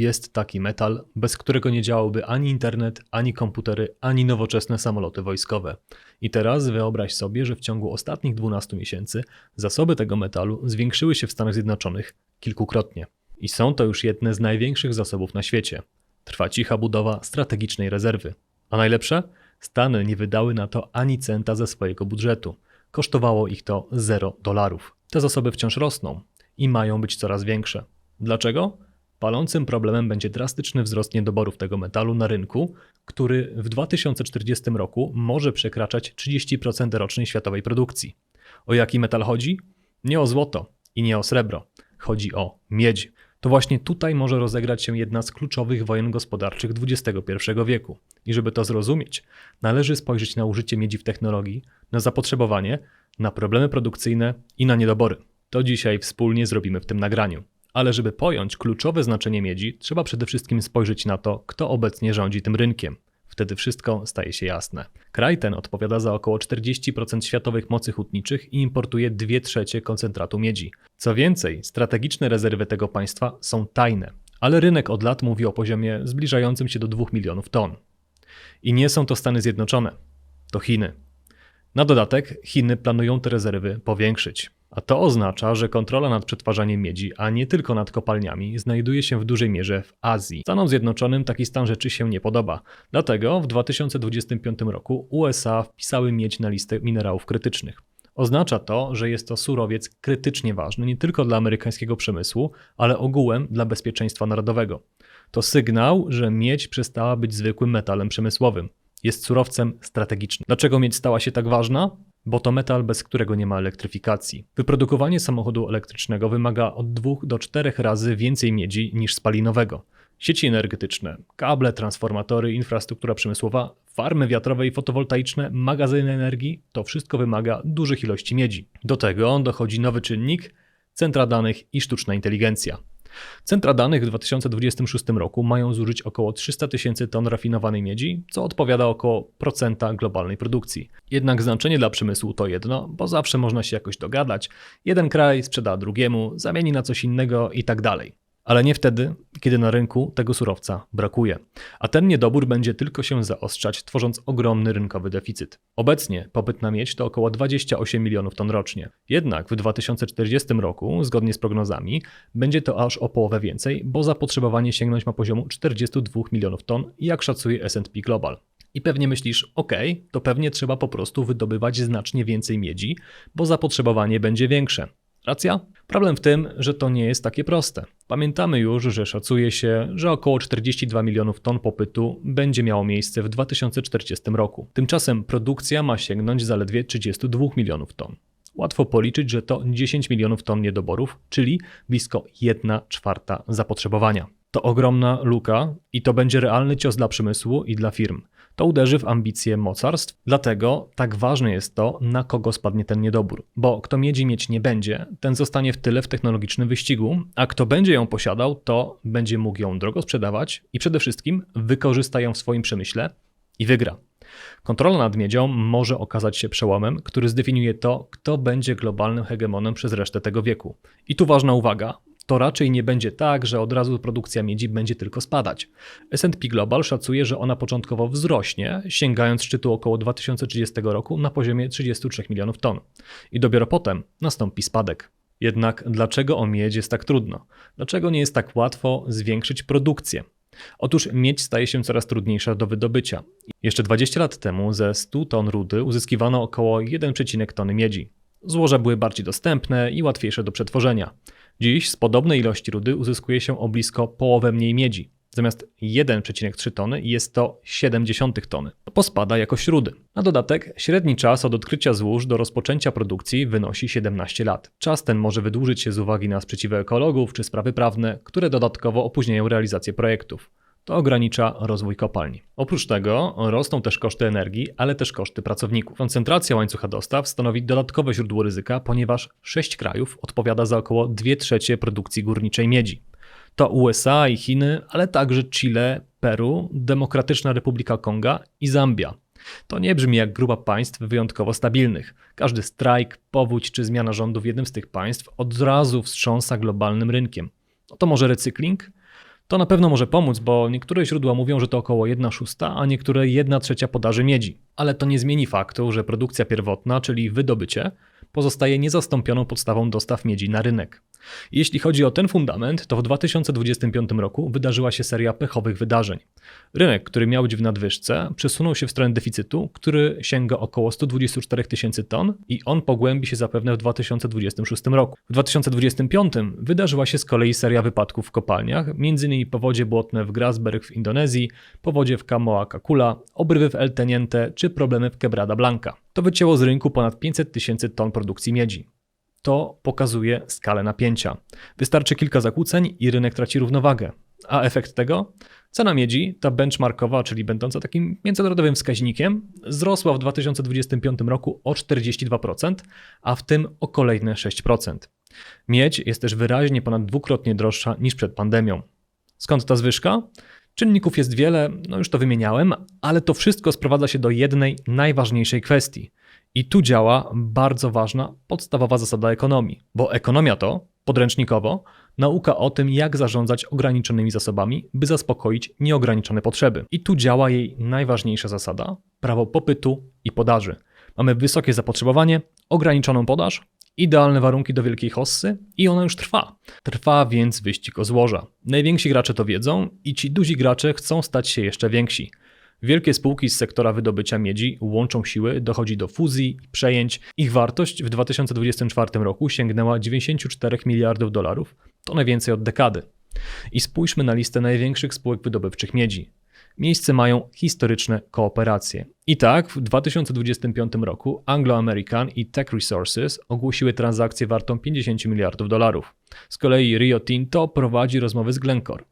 Jest taki metal, bez którego nie działałby ani internet, ani komputery, ani nowoczesne samoloty wojskowe. I teraz wyobraź sobie, że w ciągu ostatnich 12 miesięcy zasoby tego metalu zwiększyły się w Stanach Zjednoczonych kilkukrotnie. I są to już jedne z największych zasobów na świecie. Trwa cicha budowa strategicznej rezerwy. A najlepsze? Stany nie wydały na to ani centa ze swojego budżetu. Kosztowało ich to 0 dolarów. Te zasoby wciąż rosną i mają być coraz większe. Dlaczego? Palącym problemem będzie drastyczny wzrost niedoborów tego metalu na rynku, który w 2040 roku może przekraczać 30% rocznej światowej produkcji. O jaki metal chodzi? Nie o złoto i nie o srebro. Chodzi o miedź. To właśnie tutaj może rozegrać się jedna z kluczowych wojen gospodarczych XXI wieku. I żeby to zrozumieć, należy spojrzeć na użycie miedzi w technologii, na zapotrzebowanie, na problemy produkcyjne i na niedobory. To dzisiaj wspólnie zrobimy w tym nagraniu. Ale żeby pojąć kluczowe znaczenie miedzi, trzeba przede wszystkim spojrzeć na to, kto obecnie rządzi tym rynkiem. Wtedy wszystko staje się jasne. Kraj ten odpowiada za około 40% światowych mocy hutniczych i importuje 2 trzecie koncentratu miedzi. Co więcej, strategiczne rezerwy tego państwa są tajne, ale rynek od lat mówi o poziomie zbliżającym się do 2 milionów ton. I nie są to Stany Zjednoczone, to Chiny. Na dodatek Chiny planują te rezerwy powiększyć. A to oznacza, że kontrola nad przetwarzaniem miedzi, a nie tylko nad kopalniami, znajduje się w dużej mierze w Azji. Stanom Zjednoczonym taki stan rzeczy się nie podoba. Dlatego w 2025 roku USA wpisały miedź na listę minerałów krytycznych. Oznacza to, że jest to surowiec krytycznie ważny nie tylko dla amerykańskiego przemysłu, ale ogółem dla bezpieczeństwa narodowego. To sygnał, że miedź przestała być zwykłym metalem przemysłowym. Jest surowcem strategicznym. Dlaczego miedź stała się tak ważna? Bo to metal, bez którego nie ma elektryfikacji. Wyprodukowanie samochodu elektrycznego wymaga od 2 do 4 razy więcej miedzi niż spalinowego. Sieci energetyczne, kable, transformatory, infrastruktura przemysłowa, farmy wiatrowe i fotowoltaiczne, magazyny energii to wszystko wymaga dużych ilości miedzi. Do tego dochodzi nowy czynnik centra danych i sztuczna inteligencja. Centra danych w 2026 roku mają zużyć około 300 tysięcy ton rafinowanej miedzi, co odpowiada około procenta globalnej produkcji. Jednak znaczenie dla przemysłu to jedno, bo zawsze można się jakoś dogadać. Jeden kraj sprzeda drugiemu, zamieni na coś innego i tak dalej ale nie wtedy, kiedy na rynku tego surowca brakuje. A ten niedobór będzie tylko się zaostrzać, tworząc ogromny rynkowy deficyt. Obecnie popyt na miedź to około 28 milionów ton rocznie. Jednak w 2040 roku, zgodnie z prognozami, będzie to aż o połowę więcej, bo zapotrzebowanie sięgnąć ma poziomu 42 milionów ton, jak szacuje SP Global. I pewnie myślisz, ok, to pewnie trzeba po prostu wydobywać znacznie więcej miedzi, bo zapotrzebowanie będzie większe. Racja? Problem w tym, że to nie jest takie proste. Pamiętamy już, że szacuje się, że około 42 milionów ton popytu będzie miało miejsce w 2040 roku. Tymczasem produkcja ma sięgnąć zaledwie 32 milionów ton. Łatwo policzyć, że to 10 milionów ton niedoborów, czyli blisko 1 czwarta zapotrzebowania. To ogromna luka i to będzie realny cios dla przemysłu i dla firm to uderzy w ambicje mocarstw. Dlatego tak ważne jest to, na kogo spadnie ten niedobór. Bo kto miedzi mieć nie będzie, ten zostanie w tyle w technologicznym wyścigu, a kto będzie ją posiadał, to będzie mógł ją drogo sprzedawać i przede wszystkim wykorzysta ją w swoim przemyśle i wygra. Kontrola nad miedzią może okazać się przełomem, który zdefiniuje to, kto będzie globalnym hegemonem przez resztę tego wieku. I tu ważna uwaga, to raczej nie będzie tak, że od razu produkcja miedzi będzie tylko spadać. S&P Global szacuje, że ona początkowo wzrośnie, sięgając szczytu około 2030 roku na poziomie 33 milionów ton. I dopiero potem nastąpi spadek. Jednak dlaczego o miedź jest tak trudno? Dlaczego nie jest tak łatwo zwiększyć produkcję? Otóż miedź staje się coraz trudniejsza do wydobycia. Jeszcze 20 lat temu ze 100 ton rudy uzyskiwano około 1,1 tony miedzi. Złoża były bardziej dostępne i łatwiejsze do przetworzenia. Dziś z podobnej ilości rudy uzyskuje się o blisko połowę mniej miedzi. Zamiast 1,3 tony jest to 0,7 tony. Pospada jakość rudy. Na dodatek średni czas od odkrycia złóż do rozpoczęcia produkcji wynosi 17 lat. Czas ten może wydłużyć się z uwagi na sprzeciwy ekologów czy sprawy prawne, które dodatkowo opóźniają realizację projektów. To ogranicza rozwój kopalni. Oprócz tego rosną też koszty energii, ale też koszty pracowników. Koncentracja łańcucha dostaw stanowi dodatkowe źródło ryzyka, ponieważ sześć krajów odpowiada za około 2 trzecie produkcji górniczej miedzi. To USA i Chiny, ale także Chile, Peru, Demokratyczna Republika Konga i Zambia. To nie brzmi jak grupa państw wyjątkowo stabilnych. Każdy strajk, powódź czy zmiana rządu w jednym z tych państw od razu wstrząsa globalnym rynkiem. No to może recykling? To na pewno może pomóc, bo niektóre źródła mówią, że to około 1 szósta, a niektóre 1 trzecia podaży miedzi. Ale to nie zmieni faktu, że produkcja pierwotna, czyli wydobycie, pozostaje niezastąpioną podstawą dostaw miedzi na rynek. Jeśli chodzi o ten fundament, to w 2025 roku wydarzyła się seria pechowych wydarzeń. Rynek, który miał być w nadwyżce, przesunął się w stronę deficytu, który sięga około 124 tysięcy ton i on pogłębi się zapewne w 2026 roku. W 2025 wydarzyła się z kolei seria wypadków w kopalniach, m.in. powodzie błotne w Grasberg w Indonezji, powodzie w Kamoa Kakula, obrywy w El Teniente czy problemy w Quebrada Blanca. To wycięło z rynku ponad 500 tysięcy ton produkcji miedzi. To pokazuje skalę napięcia. Wystarczy kilka zakłóceń i rynek traci równowagę. A efekt tego? Cena miedzi, ta benchmarkowa, czyli będąca takim międzynarodowym wskaźnikiem, wzrosła w 2025 roku o 42%, a w tym o kolejne 6%. Miedź jest też wyraźnie ponad dwukrotnie droższa niż przed pandemią. Skąd ta zwyżka? Czynników jest wiele, no już to wymieniałem, ale to wszystko sprowadza się do jednej najważniejszej kwestii. I tu działa bardzo ważna, podstawowa zasada ekonomii, bo ekonomia to, podręcznikowo, nauka o tym, jak zarządzać ograniczonymi zasobami, by zaspokoić nieograniczone potrzeby. I tu działa jej najważniejsza zasada prawo popytu i podaży. Mamy wysokie zapotrzebowanie, ograniczoną podaż, idealne warunki do wielkiej hossy i ona już trwa. Trwa więc wyścig o złoża. Najwięksi gracze to wiedzą i ci duzi gracze chcą stać się jeszcze więksi. Wielkie spółki z sektora wydobycia miedzi łączą siły, dochodzi do fuzji i przejęć. Ich wartość w 2024 roku sięgnęła 94 miliardów dolarów, to najwięcej od dekady. I spójrzmy na listę największych spółek wydobywczych miedzi. Miejsce mają historyczne kooperacje. I tak w 2025 roku Anglo American i Tech Resources ogłosiły transakcję wartą 50 miliardów dolarów. Z kolei Rio Tinto prowadzi rozmowy z Glencore.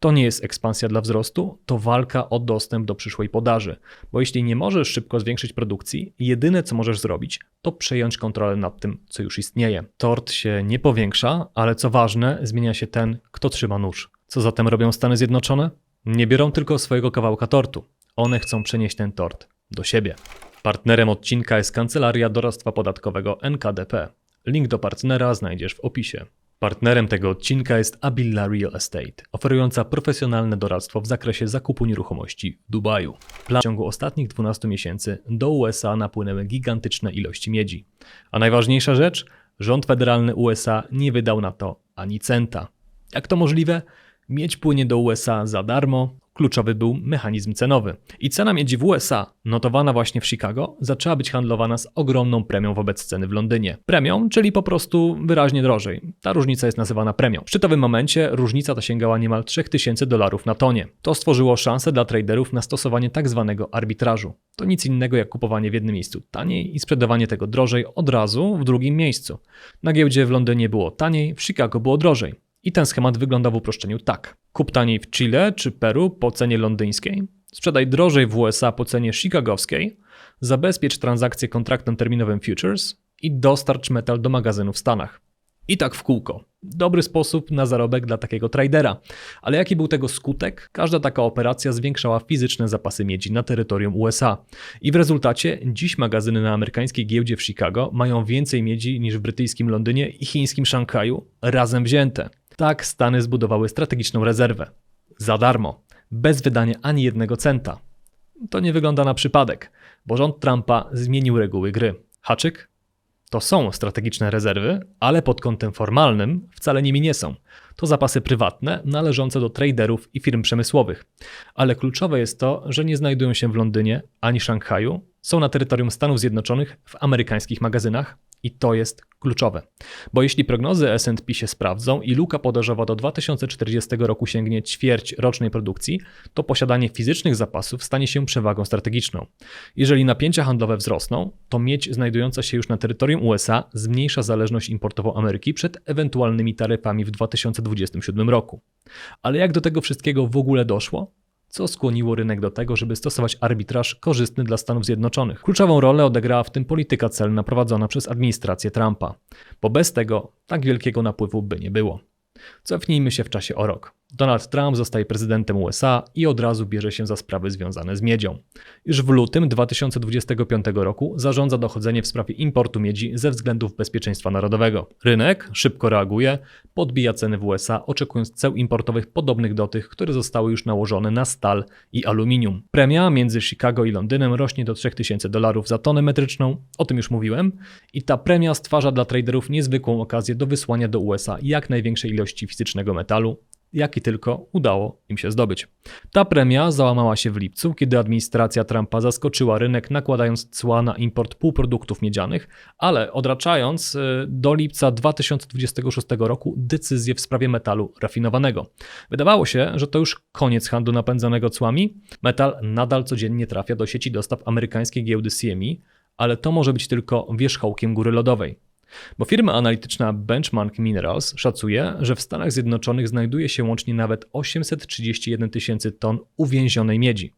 To nie jest ekspansja dla wzrostu, to walka o dostęp do przyszłej podaży. Bo jeśli nie możesz szybko zwiększyć produkcji, jedyne co możesz zrobić, to przejąć kontrolę nad tym, co już istnieje. Tort się nie powiększa, ale co ważne, zmienia się ten, kto trzyma nóż. Co zatem robią Stany Zjednoczone? Nie biorą tylko swojego kawałka tortu. One chcą przenieść ten tort do siebie. Partnerem odcinka jest Kancelaria Doradztwa Podatkowego NKDP. Link do partnera znajdziesz w opisie. Partnerem tego odcinka jest Abilla Real Estate, oferująca profesjonalne doradztwo w zakresie zakupu nieruchomości w Dubaju. W ciągu ostatnich 12 miesięcy do USA napłynęły gigantyczne ilości miedzi. A najważniejsza rzecz, rząd federalny USA nie wydał na to ani centa. Jak to możliwe? Miedź płynie do USA za darmo, kluczowy był mechanizm cenowy. I cena miedzi w USA, notowana właśnie w Chicago, zaczęła być handlowana z ogromną premią wobec ceny w Londynie. Premią, czyli po prostu wyraźnie drożej. Ta różnica jest nazywana premią. W szczytowym momencie różnica ta sięgała niemal 3000 dolarów na tonie. To stworzyło szansę dla traderów na stosowanie tak zwanego arbitrażu. To nic innego jak kupowanie w jednym miejscu taniej i sprzedawanie tego drożej od razu w drugim miejscu. Na giełdzie w Londynie było taniej, w Chicago było drożej. I ten schemat wygląda w uproszczeniu tak. Kup taniej w Chile czy Peru po cenie londyńskiej, sprzedaj drożej w USA po cenie chicagowskiej, zabezpiecz transakcję kontraktem terminowym futures i dostarcz metal do magazynu w Stanach. I tak w kółko. Dobry sposób na zarobek dla takiego tradera. Ale jaki był tego skutek? Każda taka operacja zwiększała fizyczne zapasy miedzi na terytorium USA. I w rezultacie dziś magazyny na amerykańskiej giełdzie w Chicago mają więcej miedzi niż w brytyjskim Londynie i chińskim Szanghaju razem wzięte. Tak Stany zbudowały strategiczną rezerwę. Za darmo, bez wydania ani jednego centa. To nie wygląda na przypadek, bo rząd Trumpa zmienił reguły gry. Haczyk? To są strategiczne rezerwy, ale pod kątem formalnym wcale nimi nie są. To zapasy prywatne należące do traderów i firm przemysłowych. Ale kluczowe jest to, że nie znajdują się w Londynie ani Szanghaju, są na terytorium Stanów Zjednoczonych w amerykańskich magazynach, i to jest kluczowe. Bo jeśli prognozy S&P się sprawdzą i luka podażowa do 2040 roku sięgnie ćwierć rocznej produkcji, to posiadanie fizycznych zapasów stanie się przewagą strategiczną. Jeżeli napięcia handlowe wzrosną, to mieć znajdująca się już na terytorium USA zmniejsza zależność importową Ameryki przed ewentualnymi taryfami w 2027 roku. Ale jak do tego wszystkiego w ogóle doszło? Co skłoniło rynek do tego, żeby stosować arbitraż korzystny dla Stanów Zjednoczonych. Kluczową rolę odegrała w tym polityka celna prowadzona przez administrację Trumpa, bo bez tego tak wielkiego napływu by nie było. Cofnijmy się w czasie o rok. Donald Trump zostaje prezydentem USA i od razu bierze się za sprawy związane z miedzią. Już w lutym 2025 roku zarządza dochodzenie w sprawie importu miedzi ze względów bezpieczeństwa narodowego. Rynek szybko reaguje, podbija ceny w USA, oczekując ceł importowych podobnych do tych, które zostały już nałożone na stal i aluminium. Premia między Chicago i Londynem rośnie do 3000 dolarów za tonę metryczną, o tym już mówiłem, i ta premia stwarza dla traderów niezwykłą okazję do wysłania do USA jak największej ilości fizycznego metalu, jaki tylko udało im się zdobyć. Ta premia załamała się w lipcu, kiedy administracja Trumpa zaskoczyła rynek nakładając cła na import półproduktów miedzianych, ale odraczając y, do lipca 2026 roku decyzję w sprawie metalu rafinowanego. Wydawało się, że to już koniec handlu napędzanego cłami. Metal nadal codziennie trafia do sieci dostaw amerykańskiej giełdy CME, ale to może być tylko wierzchołkiem góry lodowej. Bo firma analityczna Benchmark Minerals szacuje, że w Stanach Zjednoczonych znajduje się łącznie nawet 831 tysięcy ton uwięzionej miedzi.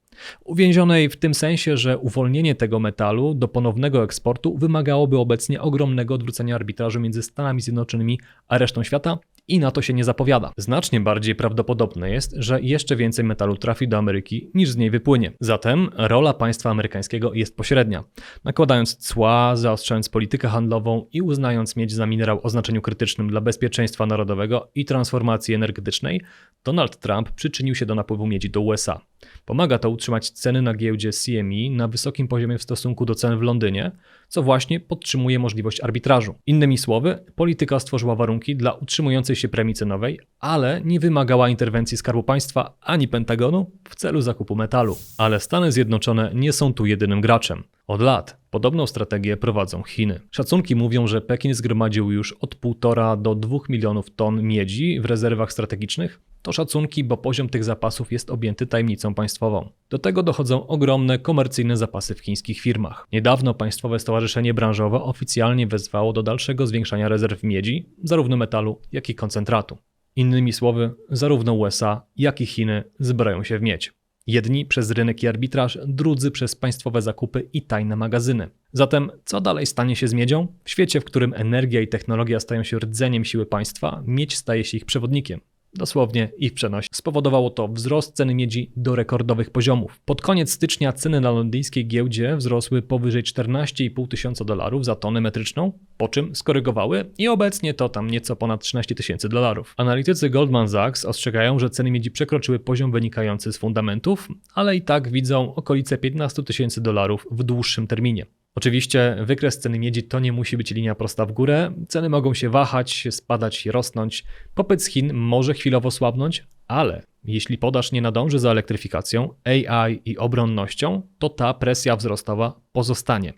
Uwięzionej w tym sensie, że uwolnienie tego metalu do ponownego eksportu wymagałoby obecnie ogromnego odwrócenia arbitrażu między Stanami Zjednoczonymi a resztą świata i na to się nie zapowiada. Znacznie bardziej prawdopodobne jest, że jeszcze więcej metalu trafi do Ameryki niż z niej wypłynie. Zatem rola państwa amerykańskiego jest pośrednia. Nakładając cła, zaostrzając politykę handlową i uznając miedź za minerał o znaczeniu krytycznym dla bezpieczeństwa narodowego i transformacji energetycznej, Donald Trump przyczynił się do napływu miedzi do USA. Pomaga to utrzymać ceny na giełdzie CME na wysokim poziomie w stosunku do cen w Londynie, co właśnie podtrzymuje możliwość arbitrażu. Innymi słowy, polityka stworzyła warunki dla utrzymującej się premii cenowej, ale nie wymagała interwencji Skarbu Państwa ani Pentagonu w celu zakupu metalu. Ale Stany Zjednoczone nie są tu jedynym graczem. Od lat podobną strategię prowadzą Chiny. Szacunki mówią, że Pekin zgromadził już od 1,5 do 2 milionów ton miedzi w rezerwach strategicznych. To szacunki, bo poziom tych zapasów jest objęty tajemnicą państwową. Do tego dochodzą ogromne komercyjne zapasy w chińskich firmach. Niedawno Państwowe Stowarzyszenie Branżowe oficjalnie wezwało do dalszego zwiększania rezerw miedzi, zarówno metalu, jak i koncentratu. Innymi słowy, zarówno USA, jak i Chiny zbroją się w miedź. Jedni przez rynek i arbitraż, drudzy przez państwowe zakupy i tajne magazyny. Zatem, co dalej stanie się z miedzią? W świecie, w którym energia i technologia stają się rdzeniem siły państwa, miedź staje się ich przewodnikiem dosłownie i w przenosie. Spowodowało to wzrost ceny miedzi do rekordowych poziomów. Pod koniec stycznia ceny na londyńskiej giełdzie wzrosły powyżej 14,5 tysiąca dolarów za tonę metryczną, po czym skorygowały i obecnie to tam nieco ponad 13 tysięcy dolarów. Analitycy Goldman Sachs ostrzegają, że ceny miedzi przekroczyły poziom wynikający z fundamentów, ale i tak widzą okolice 15 tysięcy dolarów w dłuższym terminie. Oczywiście wykres ceny miedzi to nie musi być linia prosta w górę. Ceny mogą się wahać, spadać i rosnąć. Popyt z Chin może chwilowo słabnąć, ale jeśli podaż nie nadąży za elektryfikacją, AI i obronnością, to ta presja wzrostowa pozostanie.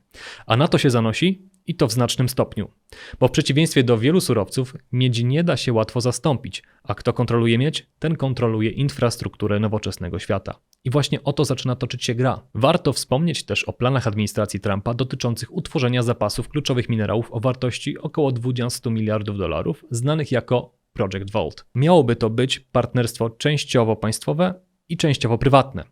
A na to się zanosi i to w znacznym stopniu. Bo w przeciwieństwie do wielu surowców, miedzi nie da się łatwo zastąpić, a kto kontroluje miedź, ten kontroluje infrastrukturę nowoczesnego świata. I właśnie o to zaczyna toczyć się gra. Warto wspomnieć też o planach administracji Trumpa dotyczących utworzenia zapasów kluczowych minerałów o wartości około 20 miliardów dolarów, znanych jako Project Vault. Miałoby to być partnerstwo częściowo państwowe i częściowo prywatne.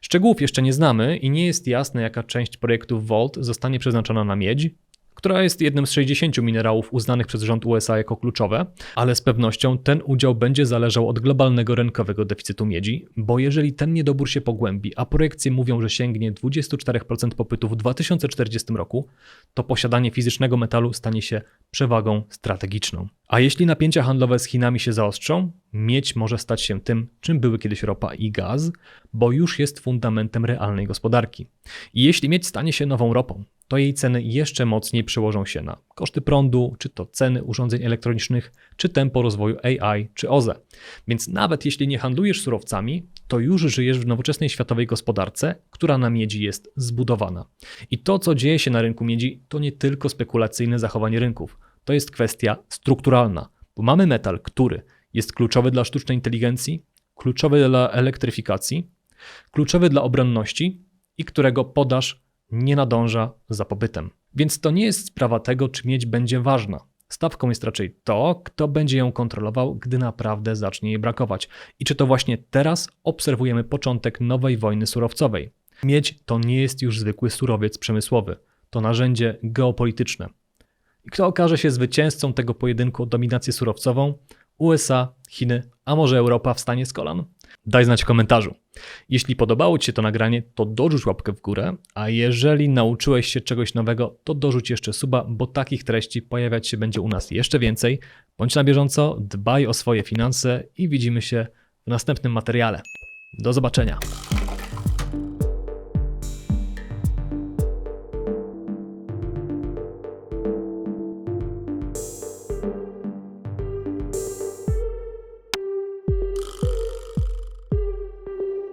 Szczegółów jeszcze nie znamy i nie jest jasne, jaka część projektów Vault zostanie przeznaczona na miedź, która jest jednym z 60 minerałów uznanych przez rząd USA jako kluczowe, ale z pewnością ten udział będzie zależał od globalnego rynkowego deficytu miedzi, bo jeżeli ten niedobór się pogłębi, a projekcje mówią, że sięgnie 24% popytu w 2040 roku, to posiadanie fizycznego metalu stanie się przewagą strategiczną. A jeśli napięcia handlowe z Chinami się zaostrzą, miedź może stać się tym, czym były kiedyś ropa i gaz, bo już jest fundamentem realnej gospodarki. I jeśli miedź stanie się nową ropą, to jej ceny jeszcze mocniej przełożą się na koszty prądu, czy to ceny urządzeń elektronicznych, czy tempo rozwoju AI, czy OZE. Więc nawet jeśli nie handlujesz surowcami, to już żyjesz w nowoczesnej światowej gospodarce, która na miedzi jest zbudowana. I to, co dzieje się na rynku miedzi, to nie tylko spekulacyjne zachowanie rynków, to jest kwestia strukturalna, bo mamy metal, który jest kluczowy dla sztucznej inteligencji, kluczowy dla elektryfikacji, kluczowy dla obronności i którego podaż nie nadąża za popytem. Więc to nie jest sprawa tego, czy miedź będzie ważna. Stawką jest raczej to, kto będzie ją kontrolował, gdy naprawdę zacznie jej brakować. I czy to właśnie teraz obserwujemy początek nowej wojny surowcowej. Miedź to nie jest już zwykły surowiec przemysłowy, to narzędzie geopolityczne. I kto okaże się zwycięzcą tego pojedynku o dominację surowcową? USA, Chiny A może Europa wstanie z kolan? Daj znać w komentarzu. Jeśli podobało Ci się to nagranie, to dorzuć łapkę w górę, a jeżeli nauczyłeś się czegoś nowego, to dorzuć jeszcze suba, bo takich treści pojawiać się będzie u nas jeszcze więcej. Bądź na bieżąco, dbaj o swoje finanse i widzimy się w następnym materiale. Do zobaczenia.